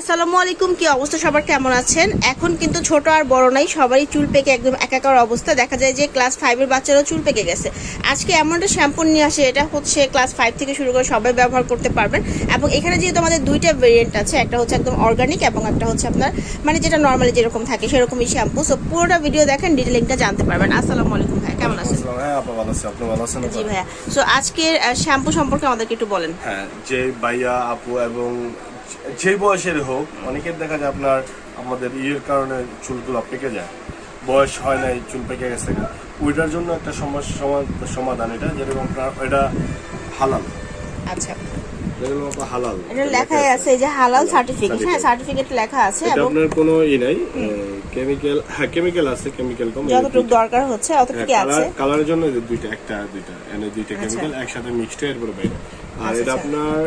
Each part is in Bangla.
আসসালামু আলাইকুম, কি অবস্থা? সবার কেমন আছেন? এখন কিন্তু ছোট আর বড় নাই, সবারই চুল পেকে একদম একাকার অবস্থা। দেখা যায় যে ক্লাস ফাইভের বাচ্চারাও চুল পেকে গেছে। আজকে এমন একটা শ্যাম্পু নিয়ে আসে, এটা হচ্ছে ক্লাস ফাইভ থেকে শুরু করে সবাই ব্যবহার করতে পারবেন। এবং এখানে যেহেতু আমাদের দুইটা ভেরিয়েন্ট আছে, একটা হচ্ছে একদম অর্গানিক এবং একটা হচ্ছে আপনার মানে যেটা নর্মালি যেরকম থাকে, সেরকমই শ্যাম্পু সো পুরোটা ভিডিও দেখেন ডিটেলিংটা জানতে পারবেন। আসসালামু আলাইকুম ভাই। হ্যাঁ আপা ভালো আছি আপনি ভালো আছেন? জি ভাইয়া। সো আজকের শ্যাম্পু সম্পর্কে আমাদেরকে একটু বলেন। হ্যাঁ যে ভাইয়া আপু এবং যে- বয়সের হোক অনেকের দেখা যায় আপনার আমাদের ইয়ের কারণে চুলগুলো পেকে যায়। বয়স হয় নাই চুল পেকে গেছে। ওইটার জন্য একটা সমস্যা সমা- সমাধান এটা যেরকম আপনার এটা হালাল। হালাল। এটা লেখাই আছে যে হালাল সার্টিফিকেট হ্যাঁ সার্টিফিকেট লেখা আছে এবং আপনার কোনো ই নাই কেমিক্যাল হ্যাঁ কেমিক্যাল আছে কেমিক্যাল কম যতটুকু দরকার হচ্ছে অতটুকু আছে। কালারের জন্য যে দুইটা একটা দুইটা এনে দুইটা কেমিক্যাল একসাথে মিক্সড হয়ে এরপরে বাইরে। আর আচ্ছা, এটা আচ্ছা। আপনার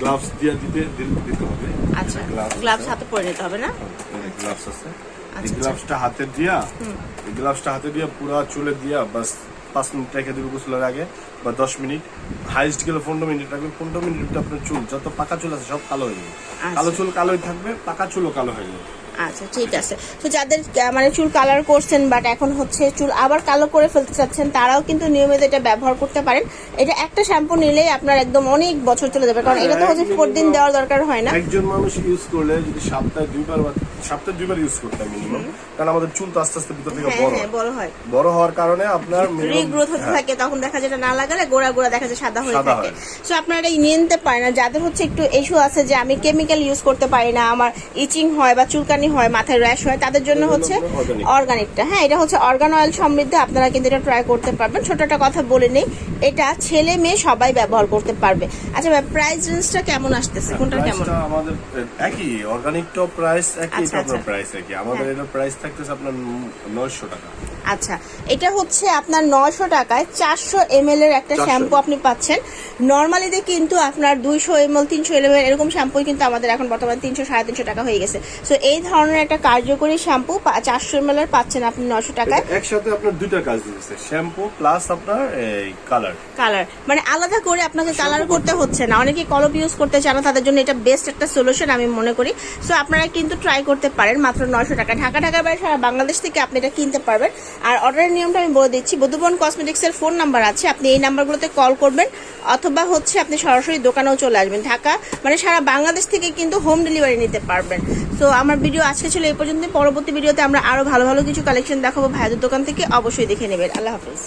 গ্লাভস দিয়ে দিতে দিতে- হবে। আচ্ছা গ্লাভস আছে। হাতে পরে নিতে হবে না? গ্লাভস আছে। এই আচ্ছা, গ্লাভসটা হাতে দিয়া গ্লাভসটা হাতে দিয়া পুরো চুলে দিয়া বাস পাঁচ মিনিট রেখে দেবে গোসলের আগে বা দশ মিনিট। হাইস্ট গেলে পনেরো মিনিট রাখবেন। পনেরো মিনিট আপনার চুল যত পাকা চুল আছে সব কালো হয়ে যাবে। আচ্ছা। কালো চুল কালোই থাকবে পাকা চুলও কালো হয়ে যাবে। আচ্ছা ঠিক আছে। তো যাদের মানে চুল কালার করছেন বাট এখন হচ্ছে চুল আবার কালো করে ফেলতে চাচ্ছেন তারাও কিন্তু নিয়মিত এটা ব্যবহার করতে পারেন। এটা একটা শ্যাম্পু নিলেই আপনার একদম অনেক বছর চলে যাবে কারণ এটা তো হচ্ছে ফোর দিন দেওয়ার দরকার হয় না। একজন মানুষ ইউজ করলে যদি সপ্তাহে দুইবার বা সপ্তাহে দুইবার ইউজ করতে হয় মিনিমাম কারণ আমাদের চুল তো আস্তে আস্তে ভিতর থেকে হ্যাঁ বড় হ্যাঁ হয়। বড় হয়। বড় হওয়ার কারণে আপনার রিগ্রোথ হতে থাকে তখন দেখা যায় এটা না লাগালে গোড়া গোড়া দেখা যায় সাদা হয়ে থাকে। সো আপনারা এটা নিয়ে নিতে পারেন। যাদের হচ্ছে একটু ইস্যু আছে যে আমি কেমিক্যাল ইউজ করতে পারি না আমার ইচিং হয় বা চুলকানি হয় মাথায় র্যাশ হয় তাদের জন্য হচ্ছে অর্গানিকটা হ্যাঁ এটা হচ্ছে অর্গান অয়েল সমৃদ্ধ আপনারা কিন্তু এটা ট্রাই করতে পারবেন। ছোট একটা কথা বলে নেই এটা ছেলে মেয়ে সবাই ব্যবহার করতে পারবে। আচ্ছা ভাই প্রাইস রেঞ্জটা কেমন আসতেছে? কোনটা কেমন? আমাদের একই অর্গানিক টপ প্রাইস একই আচ্ছা, টপ আচ্ছা। প্রাইস একই। আমাদের এটা প্রাইস থাকতেছে আপনার নয়শো টাকা। আচ্ছা এটা হচ্ছে আপনার নয়শো টাকায় চারশো এম এর একটা শ্যাম্পু আপনি পাচ্ছেন। নর্মালিতে কিন্তু আপনার দুইশো এম এল তিনশো এম এল এরকম শ্যাম্পু কিন্তু আমাদের এখন বর্তমানে তিনশো সাড়ে তিনশো টাকা হয়ে গেছে। সো এই ধরনের একটা কার্যকরী শ্যাম্পু চারশো এম এল এর পাচ্ছেন আপনি নয়শো টাকায়। একসাথে আপনার দুইটা কাজ দিতেছে শ্যাম্পু প্লাস আপনার এই কালার কালার মানে আলাদা করে আপনাকে কালার করতে হচ্ছে না। অনেকে কলপ ইউজ করতে চান তাদের জন্য এটা বেস্ট একটা সলিউশন আমি মনে করি। সো আপনারা কিন্তু ট্রাই করতে পারেন মাত্র নয়শো টাকা ঢাকা ঢাকার বাইরে সারা বাংলাদেশ থেকে আপনি এটা কিনতে পারবেন। আর অর্ডারের নিয়মটা আমি বলে দিচ্ছি। বধুবন কসমেটিক্সের ফোন নাম্বার আছে, আপনি এই নাম্বারগুলোতে কল করবেন, অথবা হচ্ছে আপনি সরাসরি দোকানেও চলে আসবেন। ঢাকা মানে সারা বাংলাদেশ থেকে কিন্তু হোম ডেলিভারি নিতে পারবেন। তো আমার ভিডিও আজকে ছিল এই পর্যন্ত পরবর্তী ভিডিওতে আমরা আরও ভালো ভালো কিছু কালেকশন দেখাবো ভাইদের দোকান থেকে। অবশ্যই দেখে নেবেন। আল্লাহ হাফিজ।